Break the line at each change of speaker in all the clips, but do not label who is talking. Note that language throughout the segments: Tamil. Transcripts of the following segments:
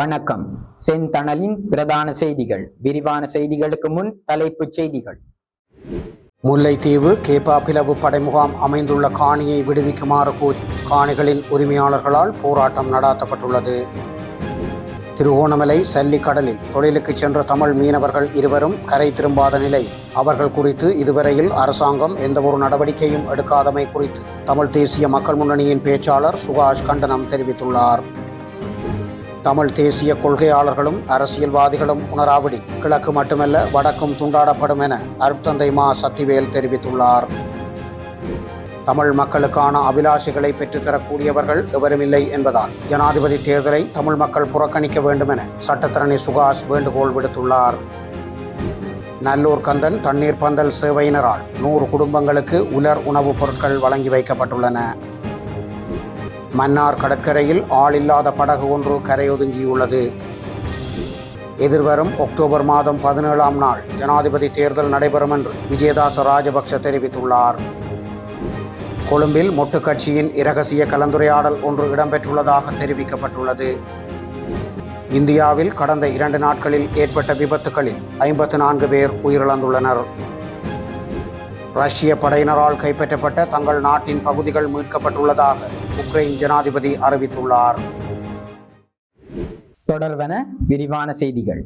வணக்கம். செந்தணலின் பிரதான செய்திகள். விரிவான செய்திகளுக்கு முன் தலைப்புச் செய்திகள்.
முல்லைத்தீவு கேப்பாப்பிலவு படைமுகாம் அமைந்துள்ள காணியை விடுவிக்குமாறு கோரி காணிகளின் உரிமையாளர்களால் போராட்டம் நடாத்தப்பட்டுள்ளது. திருகோணமலை சல்லிக்கடலில் தொழிலுக்கு சென்ற தமிழ் மீனவர்கள் இருவரும் கரை திரும்பாத நிலை. அவர்கள் குறித்து இதுவரையில் அரசாங்கம் எந்தவொரு நடவடிக்கையும் எடுக்காதமை குறித்து தமிழ் தேசிய மக்கள் முன்னணியின் பேச்சாளர் சுபாஷ் கண்டனம் தெரிவித்துள்ளார். தமிழ் தேசிய கொள்கையாளர்களும் அரசியல்வாதிகளும் உணராவிடி. கிழக்கு மட்டுமல்ல வடக்கும் துண்டாடப்படும் என அருட்தந்தை மா சத்திவேல் தெரிவித்துள்ளார். தமிழ் மக்களுக்கான அபிலாஷைகளை பெற்றுத்தரக்கூடியவர்கள் எவருமில்லை என்பதால் ஜனாதிபதி தேர்தலை தமிழ் மக்கள் புறக்கணிக்க வேண்டும் என சட்டத்தரணி சுகாஷ் வேண்டுகோள் விடுத்துள்ளார். நல்லூர் கந்தன் தண்ணீர் பந்தல் சேவையினரால் நூறு குடும்பங்களுக்கு உலர் உணவுப் பொருட்கள் வழங்கி வைக்கப்பட்டுள்ளன. மன்னார் கடற்கரையில் ஆளில்லாத படகு ஒன்று கரையொதுங்கியுள்ளது. எதிர்வரும் அக்டோபர் மாதம் பதினேழாம் நாள் ஜனாதிபதி தேர்தல் நடைபெறும் என்று விஜயதாச ராஜபக்ஷ தெரிவித்துள்ளார். கொழும்பில் மொட்டு கட்சியின் இரகசிய கலந்துரையாடல் ஒன்று இடம்பெற்றுள்ளதாக தெரிவிக்கப்பட்டுள்ளது. இந்தியாவில் கடந்த இரண்டு நாட்களில் ஏற்பட்ட விபத்துகளில் ஐம்பத்து நான்கு பேர் உயிரிழந்துள்ளனர். ரஷ்ய படையினரால் கைப்பற்றப்பட்ட தங்கள் நாட்டின் பகுதிகள் மீட்கப்பட்டுள்ளதாக உக்ரைன் ஜனாதிபதி அறிவித்துள்ளார்.
தொடர்வன விரிவான செய்திகள்.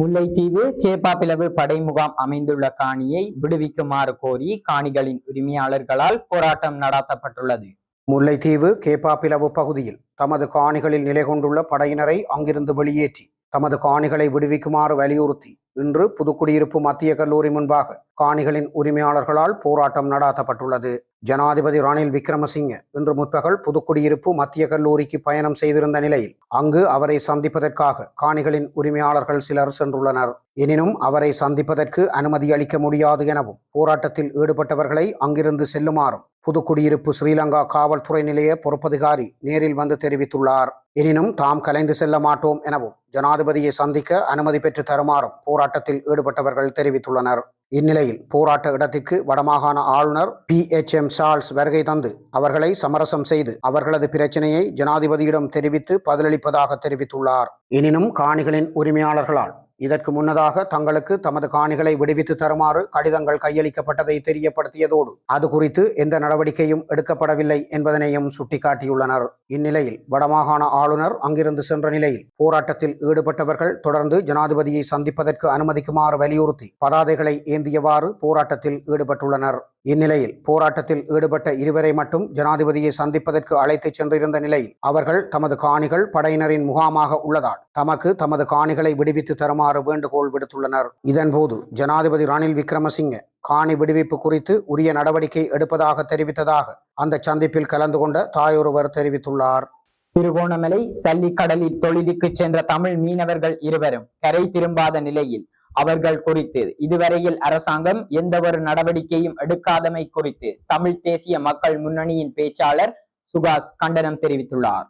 முல்லைத்தீவு கேப்பாப்பிலவு படை முகாம் அமைந்துள்ள காணியை விடுவிக்குமாறு கோரி காணிகளின் உரிமையாளர்களால் போராட்டம் நடாத்தப்பட்டுள்ளது.
முல்லைத்தீவு கேப்பாப்பிலவு பகுதியில் தமது காணிகளில் நிலை கொண்டுள்ள படையினரை அங்கிருந்து வெளியேற்றி தமது காணிகளை விடுவிக்குமாறு வலியுறுத்தி இன்று புதுக்குடியிருப்பு மத்திய கல்லூரி முன்பாக காணிகளின் உரிமையாளர்களால் போராட்டம் நடாத்தப்பட்டுள்ளது. ஜனாதிபதி ரணில் விக்ரமசிங்க இன்று முற்பகல் புதுக்குடியிருப்பு மத்திய கல்லூரிக்கு பயணம் செய்திருந்த நிலையில் அங்கு அவரை சந்திப்பதற்காக காணிகளின் உரிமையாளர்கள் சிலர் சென்றுள்ளனர். எனினும் அவரை சந்திப்பதற்கு அனுமதி அளிக்க முடியாது எனவும் போராட்டத்தில் ஈடுபட்டவர்களை அங்கிருந்து செல்லுமாறும் புதுக்குடியிருப்பு ஸ்ரீலங்கா காவல்துறை நிலைய பொறுப்பதிகாரி நேரில் வந்து தெரிவித்துள்ளார். எனினும் தாம் கலைந்து செல்ல மாட்டோம் எனவும் ஜனாதிபதியை சந்திக்க அனுமதி பெற்று தருமாறும் போராட்டத்தில் ஈடுபட்டவர்கள் தெரிவித்துள்ளனர். இந்நிலையில் போராட்ட இடத்திற்கு வடமாகாண ஆளுநர் பி. எச். எம். சார்ல்ஸ் வருகை தந்து அவர்களை சமரசம் செய்து அவர்களது பிரச்சினையை ஜனாதிபதியிடம் தெரிவித்து பதிலளிப்பதாக தெரிவித்துள்ளார். எனினும் காணிகளின் உரிமையாளர்களால் இதற்கு முன்னதாக தங்களுக்கு தமது காணிகளை விடுவித்து தருமாறு கடிதங்கள் கையளிக்கப்பட்டதை தெரியப்படுத்தியதோடு அது குறித்து எந்த நடவடிக்கையும் எடுக்கப்படவில்லை என்பதனையும் சுட்டிக்காட்டியுள்ளனர். இந்நிலையில் வடமாகாண ஆளுநர் அங்கிருந்து சென்ற நிலையில் போராட்டத்தில் ஈடுபட்டவர்கள் தொடர்ந்து ஜனாதிபதியை சந்திப்பதற்கு அனுமதிக்குமாறு வலியுறுத்தி பதாதைகளை ஏந்தியவாறு போராட்டத்தில் ஈடுபட்டுள்ளனர். இந்நிலையில் போராட்டத்தில் ஈடுபட்ட இருவரை மட்டும் ஜனாதிபதியை சந்திப்பதற்கு அழைத்துச் சென்றிருந்த நிலையில் அவர்கள் தமது காணிகள் படையினரின் முகாமாக உள்ளதால் தமக்கு தமது காணிகளை விடுவித்து தருமாறு வேண்டுகோள் விடுத்துள்ளனர். இதன்போது ஜனாதிபதி ரணில் விக்ரமசிங்க காணி விடுவிப்பு குறித்து உரிய நடவடிக்கை எடுப்பதாக தெரிவித்ததாக அந்த சந்திப்பில் கலந்து கொண்ட தாயொருவர் தெரிவித்துள்ளார்.
திருகோணமலை சல்லிக்கடலில் தொழிலுக்கு சென்ற தமிழ் மீனவர்கள் இருவரும் கரை திரும்பாத நிலையில் அவர்கள் குறித்து இதுவரையில் அரசாங்கம் எந்த ஒரு நடவடிக்கையும் எடுக்காதமை குறித்து தமிழ் தேசிய மக்கள் முன்னணியின் பேச்சாளர் சுகாஸ் கண்டனம் தெரிவித்துள்ளார்.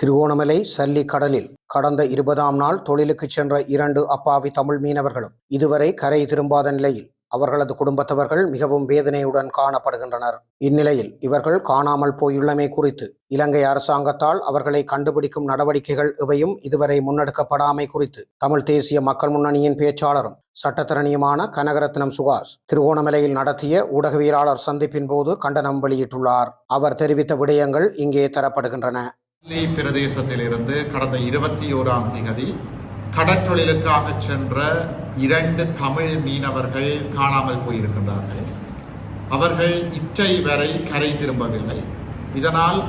திருகோணமலை சல்லி கடலில் கடந்த இருபதாம் நாள் தொழிலுக்கு சென்ற இரண்டு அப்பாவி தமிழ் மீனவர்களும் இதுவரை கரை திரும்பாத நிலையில் அவர்களது குடும்பத்தவர்கள் மிகவும் வேதனையுடன் காணப்படுகின்றனர். இந்நிலையில் இவர்கள் காணாமல் போயுள்ளமை குறித்து இலங்கை அரசாங்கத்தால் அவர்களை கண்டுபிடிக்கும் நடவடிக்கைகள் எவையும் இதுவரை முன்னெடுக்கப்படாமை குறித்து தமிழ் தேசிய மக்கள் முன்னணியின் பேச்சாளரும் சட்டத்தரணியுமான கனகரத்னம் சுகாஸ் திருகோணமலையில் நடத்திய ஊடகவியலாளர் சந்திப்பின் போது கண்டனம் வெளியிட்டுள்ளார். அவர் தெரிவித்த விடயங்கள் இங்கே தரப்படுகின்றன.
பிரதேசத்திலிருந்து கடந்த இருபத்தி ஓராம் திகதி கடற்றொழிலுக்காக சென்ற இரண்டு தமிழ் மீனவர்கள் காணாமல் போயிருக்கின்றார்கள். அவர்கள் இற்றை வரை கரை திரும்பவில்லை. இதனால்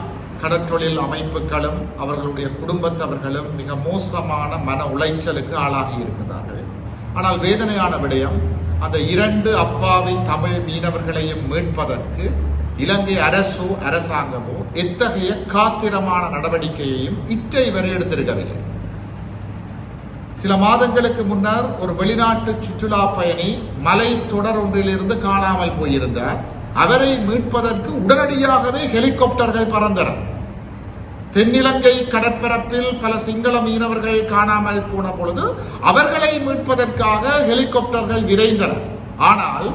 கடற்றொழில் அமைப்புகளும் அவர்களுடைய குடும்பத்தவர்களும் மிக மோசமான மன உளைச்சலுக்கு ஆளாகி இருக்கின்றார்கள். ஆனால் வேதனையான விடயம் அந்த இரண்டு அப்பாவி தமிழ் மீனவர்களையும் மீட்பதற்கு இலங்கை அரசோ அரசாங்கமோ எத்தகைய காத்திரமான நடவடிக்கையையும் இற்றை வரை எடுத்திருக்கவில்லை. சில மாதங்களுக்கு முன்னர் ஒரு வெளிநாட்டு சுற்றுலா பயணி மலை தொடர் ஒன்றிலிருந்து காணாமல் போயிருந்தார். அவரை மீட்பதற்கு உடனடியாகவே ஹெலிகாப்டர்கள் பறந்தன. தென்னிலங்கை கடற்பரப்பில் பல சிங்கள மீனவர்கள் காணாமல் போன பொழுது அவர்களை மீட்பதற்காக ஹெலிகாப்டர்கள் விரைந்தன. ஆனால்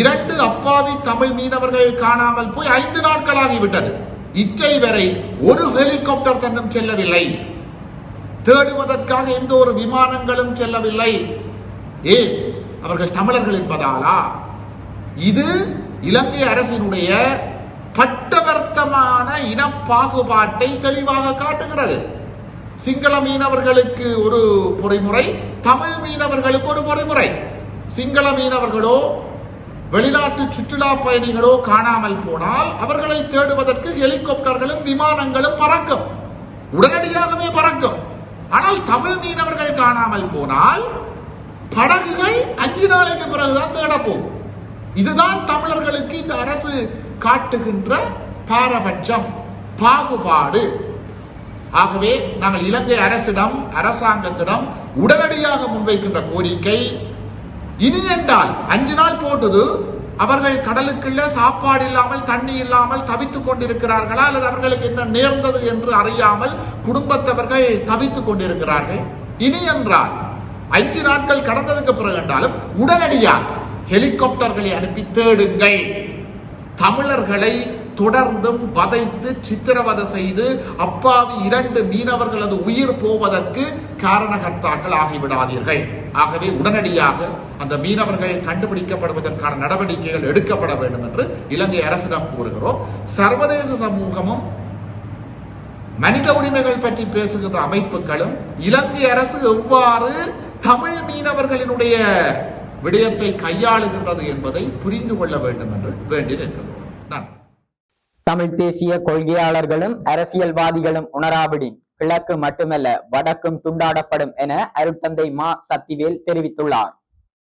இரண்டு அப்பாவி தமிழ் மீனவர்கள் காணாமல் போய் ஐந்து நாட்களாகிவிட்டது இற்றை வரை ஒரு ஹெலிகாப்டர் தன்னும் செல்லவில்லை. தேடுவதற்காக எந்த ஒரு விமானங்களும் செல்லவில்லை. ஏ அவர்கள் தமிழர்கள் என்பதாலா? இது இலங்கை அரசினுடைய பட்டவர்த்தமான இன பாகுபாட்டை தெளிவாக காட்டுகிறது. சிங்கள மீனவர்களுக்கு ஒரு பொறிமுறை தமிழ் மீனவர்களுக்கு ஒரு பொறிமுறை. சிங்கள மீனவர்களோ வெளிநாட்டு சுற்றுலா பயணிகளோ காணாமல் போனால் அவர்களை தேடுவதற்கு ஹெலிகாப்டர்களும் விமானங்களும் பறக்கும். உடனடியாகவே பறக்கும். ஆனால் தமிழ் மீனவர்கள் காணாமல் போனால் படகுகள் அஞ்சு நாளைக்கு பிறகுதான் தேட போகும் இதுதான் தமிழர்களுக்கு இந்த அரசு காட்டுகின்ற பாரபட்சம் பாகுபாடு. ஆகவே நாங்கள் இலங்கை அரசிடம் அரசாங்கத்திடம் உடனடியாக முன்வைக்கின்ற கோரிக்கை இனி என்றால் அஞ்சு நாள் போட்டது அவர்கள் கடலுக்குள்ள சாப்பாடு இல்லாமல் தண்ணி இல்லாமல் தவித்துக் கொண்டிருக்கிறார்களா? அல்லது அவர்களுக்கு என்ன நேர்ந்தது என்று அறியாமல் குடும்பத்தவர்கள் தவித்துக் கொண்டிருக்கிறார்கள்? இனி என்றால் அஞ்சு நாட்கள் கடந்ததுக்கு பிறகு என்றாலும் உடனடியாக ஹெலிகாப்டர்களை அனுப்பி தேடுங்கள். தமிழர்களை தொடர்ந்தும் வதைத்து சித்திரவதை செய்து அப்பாவி இரண்டு மீனவர்களது உயிர் போவதற்கு காரணகர்த்தாக்கள் ஆகிவிடாதீர்கள். ஆகவே உடனடியாக அந்த மீனவர்கள் கண்டுபிடிக்கப்படுவதற்கான நடவடிக்கைகள் எடுக்கப்பட வேண்டும் என்று இலங்கை அரசிடம் கூறுகிறோம். சர்வதேச சமூகமும் மனித உரிமைகள் பற்றி பேசுகின்ற அமைப்புகளும் இலங்கை அரசு எவ்வாறு தமிழ் மீனவர்களினுடைய விடயத்தை கையாளுகின்றது என்பதை புரிந்து கொள்ள வேண்டும் என்று வேண்டி நிற்கிறோம்
தமிழ் தேசிய கொள்கையாளர்களும் அரசியல்வாதிகளும் உணராவிடின். கிழக்கு மட்டுமல்ல வடக்கும் துண்டாடப்படும் என அருட்தந்தை மா சக்திவேல் தெரிவித்துள்ளார்.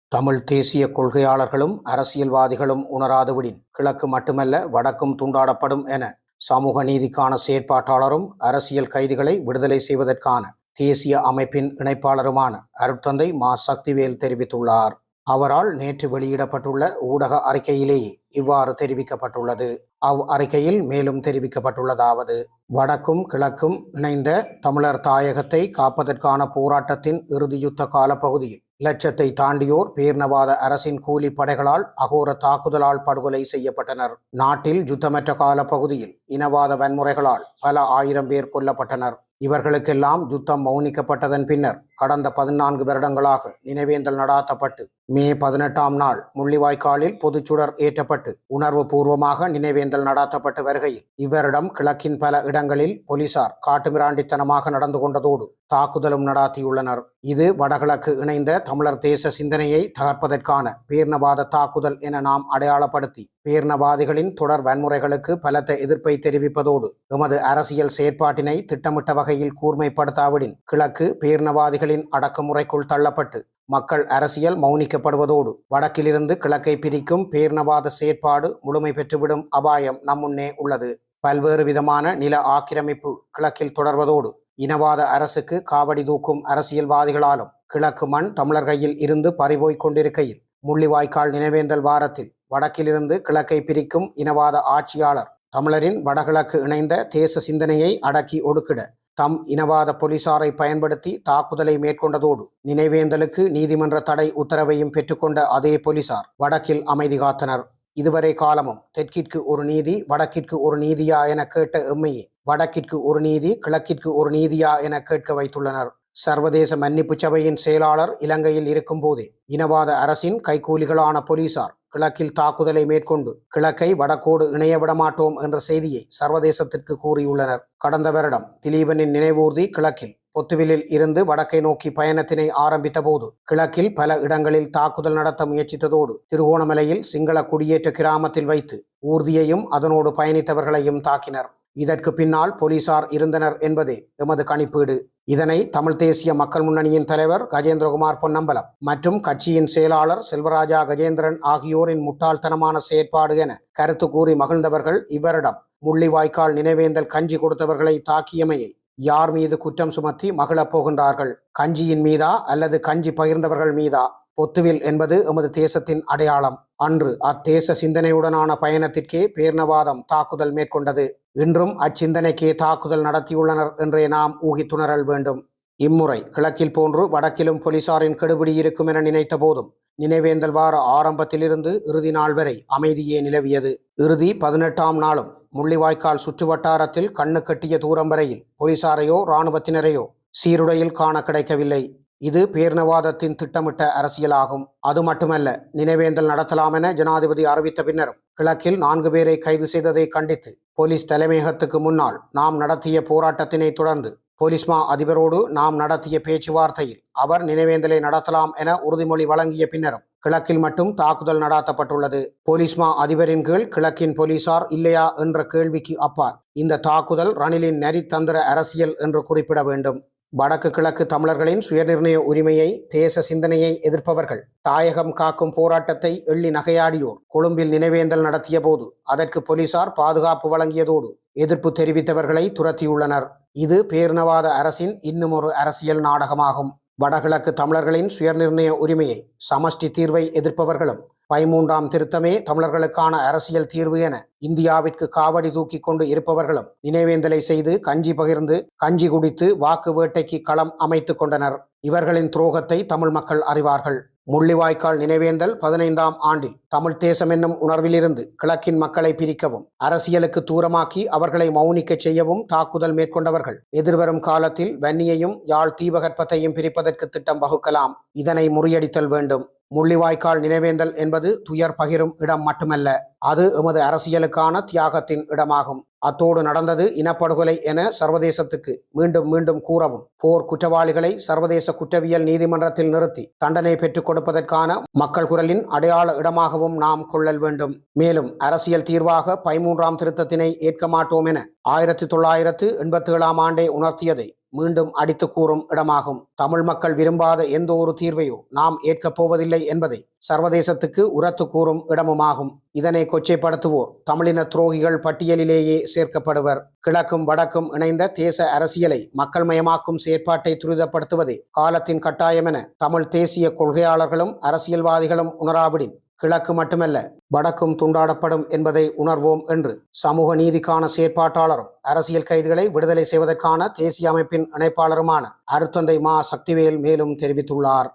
தமிழ் தேசிய கொள்கையாளர்களும் அரசியல்வாதிகளும் உணராதுவிடின் கிழக்கு மட்டுமல்ல வடக்கும் துண்டாடப்படும் என சமூக நீதிக்கான செயற்பாட்டாளரும் அரசியல் கைதிகளை விடுதலை செய்வதற்கான தேசிய அமைப்பின் இணைப்பாளருமான அருட்தந்தை மா சக்திவேல் தெரிவித்துள்ளார். அவரால் நேற்று வெளியிடப்பட்டுள்ள ஊடக அறிக்கையிலேயே இவ்வாறு தெரிவிக்கப்பட்டுள்ளது. அவ் அறிக்கையில் மேலும் தெரிவிக்கப்பட்டுள்ளதாவது வடக்கும் கிழக்கும் இணைந்த தமிழர் தாயகத்தை காப்பதற்கான போராட்டத்தின் இறுதி யுத்த காலப்பகுதியில் லட்சத்தை தாண்டியோர் பேர்ணவாத அரசின் கூலி படைகளால் அகோர தாக்குதலால் படுகொலை செய்யப்பட்டனர். நாட்டில் யுத்தமற்ற கால பகுதியில் இனவாத வன்முறைகளால் பல ஆயிரம் பேர் கொல்லப்பட்டனர். இவர்களுக்கெல்லாம் யுத்தம் மௌனிக்கப்பட்டதன் பின்னர் கடந்த பதினான்கு வருடங்களாக நினைவேந்தல் நடாத்தப்பட்டு மே பதினெட்டாம் நாள் முள்ளிவாய்க்காலில் பொதுச்சுடர் ஏற்றப்பட்டு உணர்வு பூர்வமாக நினைவேந்தல் நடாத்தப்பட்டு வருகையில் இவரிடம் கிழக்கின் பல இடங்களில் போலீசார் காட்டுமிராண்டித்தனமாக நடந்து கொண்டதோடு தாக்குதலும் நடாத்தியுள்ளனர். இது வடகிழக்கு இணைந்த தமிழர் தேச சிந்தனையை தகர்ப்பதற்கான பேர்ணவாத தாக்குதல் என நாம் அடையாளப்படுத்தி பேர்ணவாதிகளின் தொடர் வன்முறைகளுக்கு பலத்த எதிர்ப்பை தெரிவிப்பதோடு எமது அரசியல் செயற்பாட்டினை திட்டமிட்ட வகையில் கூர்மைப்படுத்தாவிடின் கிழக்கு பேர்ணவாதிகளின் அடக்குமுறைக்குள் தள்ளப்பட்டு மக்கள் அரசியல் மௌனிக்கப்படுவதோடு வடக்கிலிருந்து கிழக்கை பிரிக்கும் பேர்ணவாத செயற்பாடு முழுமை பெற்றுவிடும் அபாயம் நம்முன்னே உள்ளது. பல்வேறு விதமான நில ஆக்கிரமிப்பு கிழக்கில் தொடர்வதோடு இனவாத அரசுக்கு காவடி தூக்கும் அரசியல்வாதிகளாலும் கிழக்கு மண் தமிழர் கையில் இருந்து பறிபோய்க் கொண்டிருக்கையில் முள்ளிவாய்க்கால் நினைவேந்தல் வாரத்தில் வடக்கிலிருந்து கிழக்கை பிரிக்கும் இனவாத ஆட்சியாளர் தமிழரின் வடகிழக்கு இணைந்த தேச சிந்தனையை அடக்கி ஒடுக்கிட தம் இனவாத போலீசாரை பயன்படுத்தி தாக்குதலை மேற்கொண்டதோடு நினைவேந்தலுக்கு நீதிமன்ற தடை உத்தரவையும் பெற்றுக்கொண்ட அதே போலீசார் வடக்கில் அமைதி காத்தனர். இதுவரை காலமும் தெற்கிற்கு ஒரு நீதி வடக்கிற்கு ஒரு நீதியா என கேட்ட எம்மையே வடக்கிற்கு ஒரு நீதி கிழக்கிற்கு ஒரு நீதியா என கேட்க வைத்துள்ளனர். சர்வதேச மன்னிப்பு சபையின் செயலாளர் இலங்கையில் இருக்கும் போதே இனவாத அரசின் கைக்கூலிகளான போலீசார் கிழக்கில் தாக்குதலை மேற்கொண்டு கிழக்கை வடக்கோடு இணைய விடமாட்டோம் என்ற செய்தியை சர்வதேசத்திற்கு கூறியுள்ளனர். கடந்த வருடம் திலீபனின் நினைவூர்தி கிழக்கில் பொத்துவிலில் இருந்து வடக்கை நோக்கி பயணத்தினை ஆரம்பித்த போது கிழக்கில் பல இடங்களில் தாக்குதல் நடத்த முயற்சித்ததோடு திருகோணமலையில் சிங்கள குடியேற்ற கிராமத்தில் வைத்து ஊர்தியையும் அதனோடு பயணித்தவர்களையும் தாக்கினர். இதற்கு பின்னால் போலீசார் இருந்தனர் என்பதே எமது கணிப்பீடு. இதனை தமிழ் தேசிய மக்கள் முன்னணியின் தலைவர் கஜேந்திரகுமார் பொன்னம்பலம் மற்றும் கட்சியின் செயலாளர் செல்வராஜா கஜேந்திரன் ஆகியோரின் முட்டாள்தனமான செயற்பாடு என கருத்து கூறி மகிழ்ந்தவர்கள் இவரிடம் முள்ளிவாய்க்கால் நினைவேந்தல் கஞ்சி கொடுத்தவர்களை தாக்கியமையை யார் மீது குற்றம் சுமத்தி மகிழப் போகின்றார்கள்? கஞ்சியின் மீதா அல்லது கஞ்சி பகிர்ந்தவர்கள் மீதா? பொத்துவில் என்பது எமது தேசத்தின் அடையாளம். அன்று அத்தேச சிந்தனையுடனான பயணத்திற்கே பேர்ணவாதம் தாக்குதல் மேற்கொண்டது. இன்றும் அச்சிந்தனைக்கே தாக்குதல் நடத்தியுள்ளனர் என்றே நாம் ஊகித்துணரல் வேண்டும். இம்முறை கிழக்கில் போன்று வடக்கிலும் போலீசாரின் கெடுபிடி இருக்கும் என நினைத்த போதும் நினைவேந்தல் வார ஆரம்பத்திலிருந்து இறுதி நாள் வரை அமைதியே நிலவியது. இறுதி பதினெட்டாம் நாளும் முள்ளிவாய்க்கால் சுற்றுவட்டாரத்தில் கண்ணு கட்டிய தூரம் வரையில் போலீசாரையோ இராணுவத்தினரையோ சீருடையில் காண கிடைக்கவில்லை. இது பேர்ணவாதத்தின் திட்டமிட்ட அரசியலாகும். அது மட்டுமல்ல நினைவேந்தல் நடத்தலாம் என ஜனாதிபதி அறிவித்த பின்னரும் கிழக்கில் நான்கு பேரை கைது செய்ததை கண்டித்து போலீஸ் தலைமையகத்துக்கு முன்னால் நாம் நடத்திய போராட்டத்தினை தொடர்ந்து போலீஸ் மா அதிபரோடு நாம் நடத்திய பேச்சுவார்த்தையில் அவர் நினைவேந்தலை நடத்தலாம் என உறுதிமொழி வழங்கிய பின்னரும் கிழக்கில் மட்டும் தாக்குதல் நடாத்தப்பட்டுள்ளது. போலீஸ் மா அதிபரின் கீழ் கிழக்கின் போலீசார் இல்லையா என்ற கேள்விக்கு அப்பால் இந்த தாக்குதல் ரணிலின் நரித்தந்திர அரசியல் என்று குறிப்பிட வேண்டும். வடக்கு கிழக்கு தமிழர்களின் சுயநிர்ணய உரிமையை தேச சிந்தனையை எதிர்ப்பவர்கள் தாயகம் காக்கும் போராட்டத்தை எள்ளி நகையாடியோர். கொழும்பில் நினைவேந்தல் நடத்திய போது அதற்கு போலீசார் பாதுகாப்பு வழங்கியதோடு எதிர்ப்பு தெரிவித்தவர்களை துரத்தியுள்ளனர். இது பேரினவாத அரசின் இன்னும் ஒரு அரசியல் நாடகமாகும். வடகிழக்கு தமிழர்களின் சுயநிர்ணய உரிமையை சமஷ்டி தீர்வை எதிர்ப்பவர்களும் பதிமூன்றாம் திருத்தமே தமிழர்களுக்கான அரசியல் தீர்வு என இந்தியாவிற்கு காவடி தூக்கி கொண்டு இருப்பவர்களும் நினைவேந்தலை செய்து கஞ்சி பகிர்ந்து கஞ்சி குடித்து வாக்கு வேட்டைக்கு களம் அமைத்துக் கொண்டனர். இவர்களின் துரோகத்தை தமிழ் மக்கள் அறிவார்கள். முள்ளிவாய்க்கால் நினைவேந்தல் பதினைந்தாம் ஆண்டில் தமிழ் தேசம் என்னும் உணர்விலிருந்து கிழக்கின் மக்களை பிரிக்கவும் அரசியலுக்கு தூரமாக்கி அவர்களை மௌனிக்கச் செய்யவும் தாக்குதல் மேற்கொண்டவர்கள் எதிர்வரும் காலத்தில் வன்னியையும் யாழ் தீபகற்பத்தையும் பிரிப்பதற்கு திட்டம் வகுக்கலாம். இதனை முறியடித்தல் வேண்டும். முள்ளிவாய்க்கால் நினைவேந்தல் என்பது துயர் பகிரும் இடம் மட்டுமல்ல. அது எமது அரசியலுக்கான தியாகத்தின் இடமாகும். அத்தோடு நடந்தது இனப்படுகொலை என சர்வதேசத்துக்கு மீண்டும் மீண்டும் கூறவும். போர் குற்றவாளிகளை சர்வதேச குற்றவியல் நீதிமன்றத்தில் நிறுத்தி தண்டனை பெற்றுக் கொடுப்பதற்கான மக்கள் குரலின் அடையாள இடமாகவும் நாம் கொள்ளல் வேண்டும். மேலும் அரசியல் தீர்வாக பதிமூன்றாம் திருத்தத்தினை ஏற்க மாட்டோம் என ஆயிரத்தி தொள்ளாயிரத்து எண்பத்தி ஏழாம் ஆண்டே உணர்த்தியதை மீண்டும் அடித்து கூறும் இடமாகும். தமிழ் மக்கள் விரும்பாத எந்த ஒரு தீர்வையோ நாம் ஏற்கப் போவதில்லை என்பதை சர்வதேசத்துக்கு உரத்து கூறும் இடமுமாகும். இதனை கொச்சைப்படுத்துவோர். தமிழின துரோகிகள் பட்டியலிலேயே சேர்க்கப்படுவர். கிழக்கும் வடக்கும் இணைந்த தேச அரசியலை மக்கள் மயமாக்கும் செயற்பாட்டை துரிதப்படுத்துவதே காலத்தின் கட்டாயம் என தமிழ் தேசிய கொள்கையாளர்களும் அரசியல்வாதிகளும் உணராவிடின். கிழக்கு மட்டுமல்ல வடக்கும் துண்டாடப்படும் என்பதை உணர்வோம் என்று சமூக நீதிக்கான செயற்பாட்டாளரும் அரசியல் கைதிகளை விடுதலை செய்வதற்கான தேசிய அமைப்பின் இணைப்பாளருமான அருத்தந்தை மா. சக்திவேல் மேலும் தெரிவித்துள்ளார்.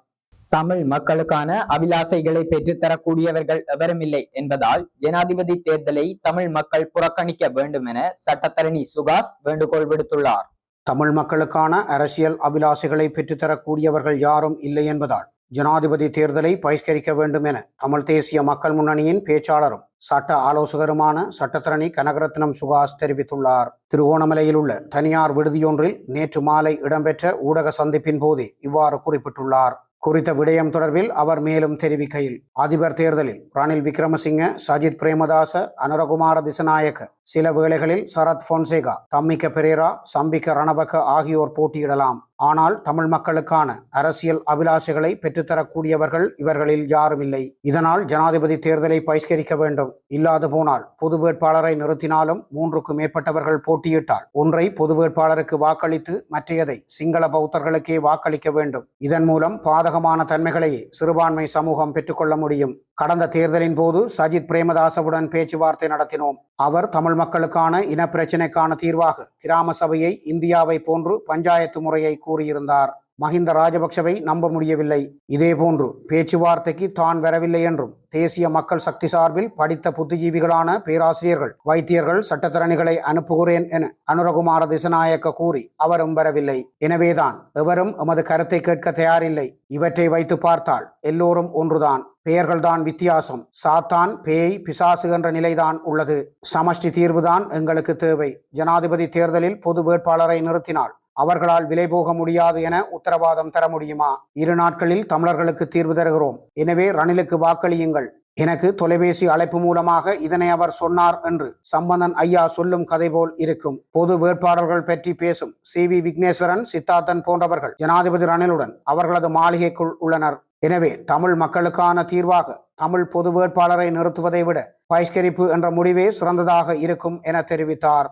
தமிழ் மக்களுக்கான அபிலாசைகளை பெற்றுத்தரக்கூடியவர்கள் எவருமில்லை என்பதால் ஜனாதிபதி தேர்தலை தமிழ் மக்கள் புறக்கணிக்க வேண்டும் என சட்டத்தரணி சுகாஸ் வேண்டுகோள் விடுத்துள்ளார்.
தமிழ் மக்களுக்கான அரசியல் அபிலாசைகளை பெற்றுத்தரக்கூடியவர்கள் யாரும் இல்லை என்பதால் ஜனாதிபதி தேர்தலை பகிஷ்கரிக்க வேண்டும் என தமிழ் தேசிய மக்கள் முன்னணியின் பேச்சாளரும் சட்ட ஆலோசகருமான சட்டத்தரணி கனகரத்னம் சுகாஸ் தெரிவித்துள்ளார். திருகோணமலையில் உள்ள தனியார் விடுதியொன்றில் நேற்று மாலை இடம்பெற்ற ஊடக சந்திப்பின் போதே இவ்வாறு குறிப்பிட்டுள்ளார். குறித்த விடயம் தொடர்பில் அவர் மேலும் தெரிவிக்கையில் அதிபர் தேர்தலில் ரணில் விக்ரமசிங்க சஜித் பிரேமதாச அனுரகுமார திசநாயக்க சில வேளைகளில் சரத் பொன்சேகா தம்மிக்க பெரேரா சம்பிக்க ரணபக ஆகியோர் போட்டியிடலாம். ஆனால் தமிழ் மக்களுக்கான அரசியல் அபிலாஷைகளை பெற்றுத்தரக்கூடியவர்கள் இவர்களில் யாரும் இல்லை இதனால் ஜனாதிபதி தேர்தலை பகிஷ்கரிக்க வேண்டும். இல்லாது போனால் பொது வேட்பாளரை நிறுத்தினாலும் மூன்றுக்கு மேற்பட்டவர்கள் போட்டியிட்டால் ஒன்றை பொது வேட்பாளருக்கு வாக்களித்து மற்றையதை சிங்கள பௌத்தர்களுக்கே வாக்களிக்க வேண்டும். இதன் மூலம் பாதகமான தன்மைகளையே சிறுபான்மை சமூகம் பெற்றுக்கொள்ள முடியும். கடந்த தேர்தலின் போது சஜித் பிரேமதாசவுடன் பேச்சுவார்த்தை நடத்தினோம். அவர் தமிழ் மக்களுக்கான இன பிரச்சினைக்கான தீர்வாக கிராம சபையை இந்தியாவை போன்று பஞ்சாயத்து முறையை கூறியிருந்தார். மஹிந்த ராஜபக்சவை நம்ப முடியவில்லை. இதேபோன்று பேச்சுவார்த்தைக்கு தான் வரவில்லை என்றும் தேசிய மக்கள் சக்தி சார்பில் படித்த புத்திஜீவிகளான பேராசிரியர்கள் வைத்தியர்கள் சட்டத்தரணிகளை அனுப்புகிறேன் என அனுரகுமார திசநாயக்க கூறி அவரும் வரவில்லை. எனவேதான் எவரும் எமது கருத்தை கேட்க தயாரில்லை. இவற்றை வைத்து பார்த்தால் எல்லோரும் ஒன்றுதான். பெயர்கள்தான் வித்தியாசம். சாத்தான் பேய் பிசாசு என்ற நிலைதான் உள்ளது. சமஷ்டி தீர்வுதான் எங்களுக்கு தேவை. ஜனாதிபதி தேர்தலில் பொது வேட்பாளரை நிறுத்தினால் அவர்களால் விலை போக முடியாது என உத்தரவாதம் தர முடியுமா? இரு நாட்களில் தமிழர்களுக்கு தீர்வு தருகிறோம். எனவே ரணிலுக்கு வாக்களியுங்கள். எனக்கு தொலைபேசி அழைப்பு மூலமாக இதனை அவர் சொன்னார் என்று சம்பந்தன் ஐயா சொல்லும் கதை போல் இருக்கும். பொது வேட்பாளர்கள் பற்றி பேசும். சி வி விக்னேஸ்வரன் சித்தார்த்தன் போன்றவர்கள் ஜனாதிபதி ரணிலுடன் அவர்களது மாளிகைக்குள் உள்ளனர். எனவே தமிழ் மக்களுக்கான தீர்வாக தமிழ் பொது வேட்பாளரை நிறுத்துவதை விட பகிஷ்கரிப்பு என்ற முடிவே சிறந்ததாக இருக்கும் என தெரிவித்தார்.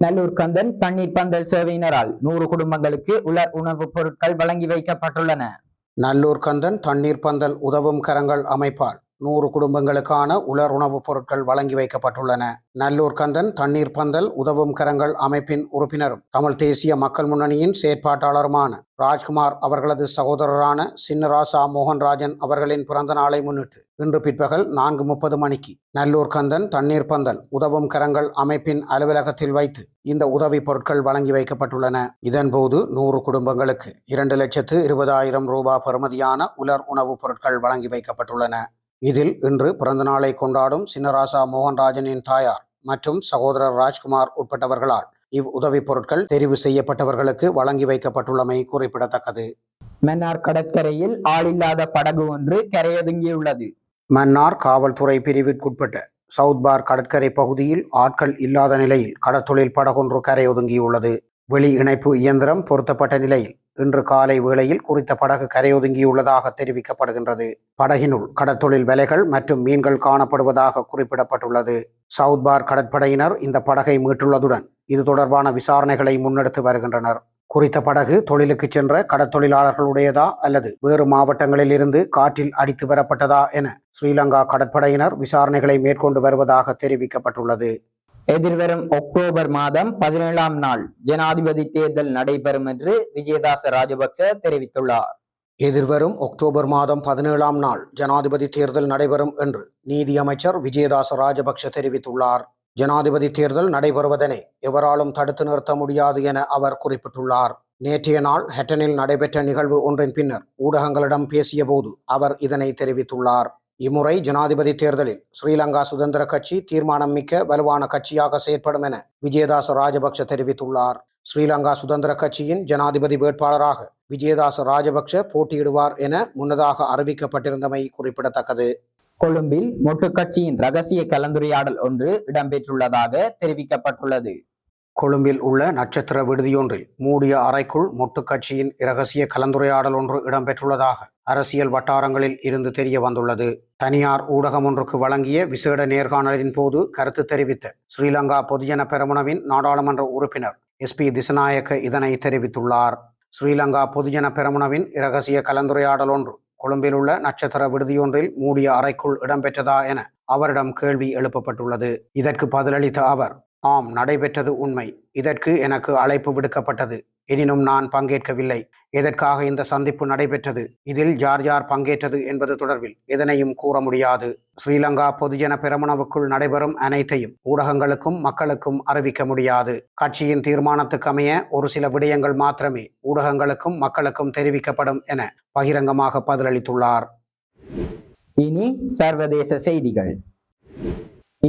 நல்லூர் கந்தன் தண்ணீர் பந்தல் சேவையினரால் நூறு குடும்பங்களுக்கு உலர் உணவுப் பொருட்கள் வழங்கி வைக்கப்பட்டுள்ளன.
நல்லூர் கந்தன் தண்ணீர் பந்தல் உதவும் கரங்கள் அமைப்பால் நூறு குடும்பங்களுக்கான உலர் உணவுப் பொருட்கள் வழங்கி வைக்கப்பட்டுள்ளன. நல்லூர் கந்தன் தண்ணீர் பந்தல் உதவும் கரங்கள் அமைப்பின் உறுப்பினரும் தமிழ் தேசிய மக்கள் முன்னணியின் செயற்பாட்டாளருமான ராஜ்குமார் அவர்களது சகோதரரான சின்னராசா மோகன்ராஜன் அவர்களின் பிறந்த நாளை முன்னிட்டு இன்று பிற்பகல் நான்கு முப்பது மணிக்கு நல்லூர் கந்தன் தண்ணீர் பந்தல் உதவும் கரங்கள் அமைப்பின் அலுவலகத்தில் வைத்து இந்த உதவிப் பொருட்கள் வழங்கி வைக்கப்பட்டுள்ளன. இதன்போது நூறு குடும்பங்களுக்கு இரண்டு லட்சத்து இருபதாயிரம் ரூபாய் பெறுமதியான உலர் உணவுப் பொருட்கள் வழங்கி வைக்கப்பட்டுள்ளன. இதில் இன்று பிறந்தநாளை கொண்டாடும் சின்னராசா மோகன்ராஜனின் தாயார் மற்றும் சகோதரர் ராஜ்குமார் உட்பட்டவர்களால் இவ் உதவிப் பொருட்கள் தெரிவு செய்யப்பட்டவர்களுக்கு வழங்கி வைக்கப்பட்டுள்ளமை குறிப்பிடத்தக்கது.
மன்னார் கடற்கரையில் ஆளில்லாத படகு ஒன்று கரையொதுங்கியுள்ளது.
மன்னார் காவல்துறை பிரிவிற்குட்பட்ட சவுத் பார் கடற்கரை பகுதியில் ஆட்கள் இல்லாத நிலையில் கடற்தொழில் படகொன்று கரையொதுங்கியுள்ளது. வெளி இணைப்பு இயந்திரம் பொருத்தப்பட்ட நிலையில் இன்று காலை வேளையில் குறித்த படகு கரையொதுங்கியுள்ளதாக தெரிவிக்கப்படுகின்றது. படகினுள் கடற்தொழில் வலைகள் மற்றும் மீன்கள் காணப்படுவதாக குறிப்பிடப்பட்டுள்ளது. சவுத் பார் கடற்படையினர் இந்த படகை மீட்டுள்ளதுடன் இது தொடர்பான விசாரணைகளை முன்னெடுத்து வருகின்றனர். குறித்த படகு தொழிலுக்கு சென்ற கடற்தொழிலாளர்களுடையதா அல்லது வேறு மாவட்டங்களில் இருந்து காற்றில் அடித்து வரப்பட்டதா என ஸ்ரீலங்கா கடற்படையினர் விசாரணைகளை மேற்கொண்டு வருவதாக தெரிவிக்கப்பட்டுள்ளது.
எதிர்வரும் அக்டோபர் மாதம் பதினேழாம் நாள் ஜனாதிபதி தேர்தல் நடைபெறும் என்று விஜயதாச ராஜபக்ச தெரிவித்துள்ளார்.
எதிர்வரும் அக்டோபர் மாதம் பதினேழாம் நாள் ஜனாதிபதி தேர்தல் நடைபெறும் என்று நீதியமைச்சர் விஜயதாச ராஜபக்ஷ தெரிவித்துள்ளார். ஜனாதிபதி தேர்தல் நடைபெறுவதனை எவராலும் தடுத்து நிறுத்த முடியாது என அவர் குறிப்பிட்டுள்ளார். நேற்றைய நாள் ஹெட்டனில் நடைபெற்ற நிகழ்வு ஒன்றின் பின்னர் ஊடகங்களிடம் பேசியபோது அவர் இதனை தெரிவித்துள்ளார். இம்முறை ஜனாதிபதி தேர்தலில் ஸ்ரீலங்கா சுதந்திர கட்சி தீர்மானம் மிக்க வலுவான கட்சியாக செயற்படும் என விஜயதாச ராஜபக்ஷ தெரிவித்துள்ளார். ஸ்ரீலங்கா சுதந்திர கட்சியின் ஜனாதிபதி வேட்பாளராக விஜயதாச ராஜபக்ஷ போட்டியிடுவார் என முன்னதாக அறிவிக்கப்பட்டிருந்தமை குறிப்பிடத்தக்கது.
கொழும்பில் மொட்டு கட்சியின் ரகசிய கலந்துரையாடல் ஒன்று இடம்பெற்றுள்ளதாக தெரிவிக்கப்பட்டுள்ளது.
கொழும்பில் உள்ள நட்சத்திர விடுதியொன்றில் மூடிய அறைக்குள் மொட்டு கட்சியின் இரகசிய கலந்துரையாடல் ஒன்று இடம்பெற்றுள்ளதாக அரசியல் வட்டாரங்களில் இருந்து தெரிய வந்துள்ளது. தனியார் ஊடகம் ஒன்றுக்கு வழங்கிய விசேட நேர்காணலின் போது கருத்து தெரிவித்த ஸ்ரீலங்கா பொதுஜன பெரமுனவின் நாடாளுமன்ற உறுப்பினர் எஸ் பி திசநாயக்க இதனை தெரிவித்துள்ளார். ஸ்ரீலங்கா பொதுஜன பெரமுனவின் இரகசிய கலந்துரையாடல் ஒன்று கொழும்பில் உள்ள நட்சத்திர விடுதியொன்றில் மூடிய அறைக்குள் இடம்பெற்றதா என அவரிடம் கேள்வி எழுப்பப்பட்டுள்ளது. இதற்கு பதிலளித்த அவர் ஆம் நடைபெற்றது உண்மை. இதற்கு எனக்கு அழைப்பு விடுக்கப்பட்டது. எனினும் நான் பங்கேற்கவில்லை. எதற்காக இந்த சந்திப்பு நடைபெற்றது? இதில் யார் யார் பங்கேற்றது என்பது தொடர்பில் எதனையும் கூற முடியாது. ஸ்ரீலங்கா பொதுஜன பெரமுனவுக்குள் நடைபெறும் அனைத்தையும் ஊடகங்களுக்கும் மக்களுக்கும் அறிவிக்க முடியாது. கட்சியின் தீர்மானத்துக்கு அமைய ஒரு சில விடயங்கள் மாத்திரமே ஊடகங்களுக்கும் மக்களுக்கும் தெரிவிக்கப்படும் என பகிரங்கமாக பதிலளித்துள்ளார்.
இனி சர்வதேச செய்திகள்.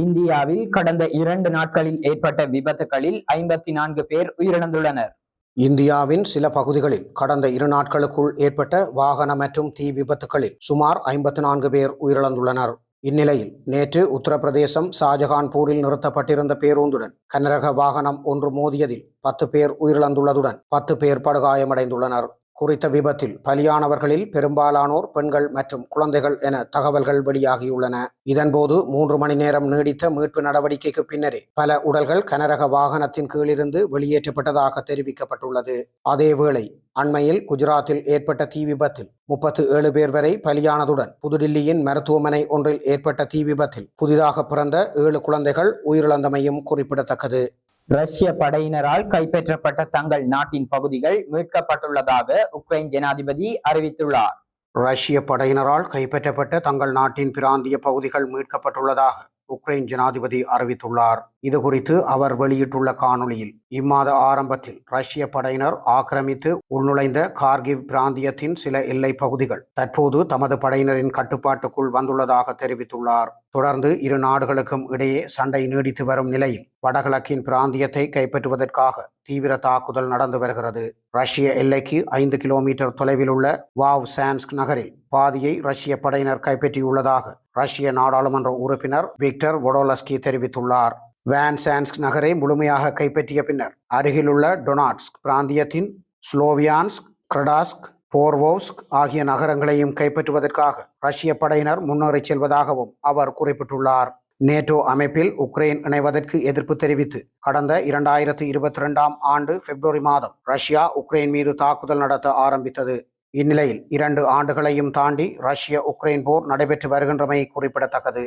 இந்தியாவில் கடந்த இரண்டு நாட்களில் ஏற்பட்ட விபத்துகளில் ஐம்பத்தி நான்கு பேர் உயிரிழந்துள்ளனர்.
இந்தியாவின் சில பகுதிகளில் கடந்த இரு நாட்களுக்குள் ஏற்பட்ட வாகன மற்றும் தீ விபத்துகளில் சுமார் ஐம்பத்தி நான்கு பேர் உயிரிழந்துள்ளனர். இந்நிலையில் நேற்று உத்தரப்பிரதேசம் ஷாஜகான்பூரில் நிறுத்தப்பட்டிருந்த பேருந்துடன் கனரக வாகனம் ஒன்று மோதியதில் பத்து பேர் உயிரிழந்துள்ளதுடன் பத்து பேர் படுகாயமடைந்துள்ளனர். குறித்த விபத்தில் பலியானவர்களில் பெரும்பாலானோர் பெண்கள் மற்றும் குழந்தைகள் என தகவல்கள் வெளியாகியுள்ளன. இதன்போது மூன்று மணி நேரம் நீடித்த மீட்பு நடவடிக்கைக்கு பின்னரே பல உடல்கள் கனரக வாகனத்தின் கீழிருந்து வெளியேற்றப்பட்டதாக தெரிவிக்கப்பட்டுள்ளது. அதேவேளை அண்மையில் குஜராத்தில் ஏற்பட்ட தீ விபத்தில் முப்பத்து ஏழு பேர் வரை பலியானதுடன் புதுடில்லியின் மருத்துவமனை ஒன்றில் ஏற்பட்ட தீ விபத்தில் புதிதாக பிறந்த ஏழு குழந்தைகள் உயிரிழந்தமையும் குறிப்பிடத்தக்கது.
ரஷ்ய படையினரால் கைப்பற்றப்பட்ட தங்கள் நாட்டின் பகுதிகள் மீட்கப்பட்டுள்ளதாக உக்ரைன் ஜனாதிபதி அறிவித்துள்ளார்.
ரஷ்ய படையினரால் கைப்பற்றப்பட்ட தங்கள் நாட்டின் பிராந்திய பகுதிகள் மீட்கப்பட்டுள்ளதாக உக்ரைன் ஜனாதிபதி அறிவித்துள்ளார். இது குறித்து அவர் வெளியிட்டுள்ள காணொளியில் இம்மாத ஆரம்பத்தில் ரஷ்ய படையினர் ஆக்கிரமித்து உள்நுழைந்த கார்கிவ் பிராந்தியத்தின் சில எல்லை பகுதிகள் தற்போது தமது படையினரின் கட்டுப்பாட்டுக்குள் வந்துள்ளதாக தெரிவித்துள்ளார். தொடர்ந்து இரு நாடுகளுக்கும் இடையே சண்டை நீடித்து வரும் நிலையில் வடகிழக்கின் பிராந்தியத்தை கைப்பற்றுவதற்காக தீவிர தாக்குதல் நடந்து வருகிறது. ரஷ்ய எல்லைக்கு ஐந்து கிலோமீட்டர் தொலைவில் உள்ள வாவ் சான்ஸ்க் நகரில் பாதியை ரஷ்ய படையினர் கைப்பற்றியுள்ளதாக ரஷ்ய நாடாளுமன்ற உறுப்பினர் விக்டர் வொடோலஸ்கி தெரிவித்துள்ளார். வேன் சான்ஸ்க் நகரை முழுமையாக கைப்பற்றிய பின்னர் அருகிலுள்ள டொனாட்ஸ்க் பிராந்தியத்தின் ஸ்லோவியான்ஸ்க் கிரடாஸ்க் போர்வோஸ்க் ஆகிய நகரங்களையும் கைப்பற்றுவதற்காக ரஷ்ய படையினர் முன்னேறிச் செல்வதாகவும் அவர் குறிப்பிட்டுள்ளார். நேட்டோ அமைப்பில் உக்ரைன் இணைவதற்கு எதிர்ப்பு தெரிவித்து கடந்த இரண்டாயிரத்து இருபத்தி ரெண்டாம் ஆண்டு பிப்ரவரி மாதம் ரஷ்யா உக்ரைன் மீது தாக்குதல் நடத்த ஆரம்பித்தது. இந்நிலையில் இரண்டு ஆண்டுகளையும் தாண்டி ரஷ்ய உக்ரைன் போர் நடைபெற்று வருகின்றமை குறிப்பிடத்தக்கது.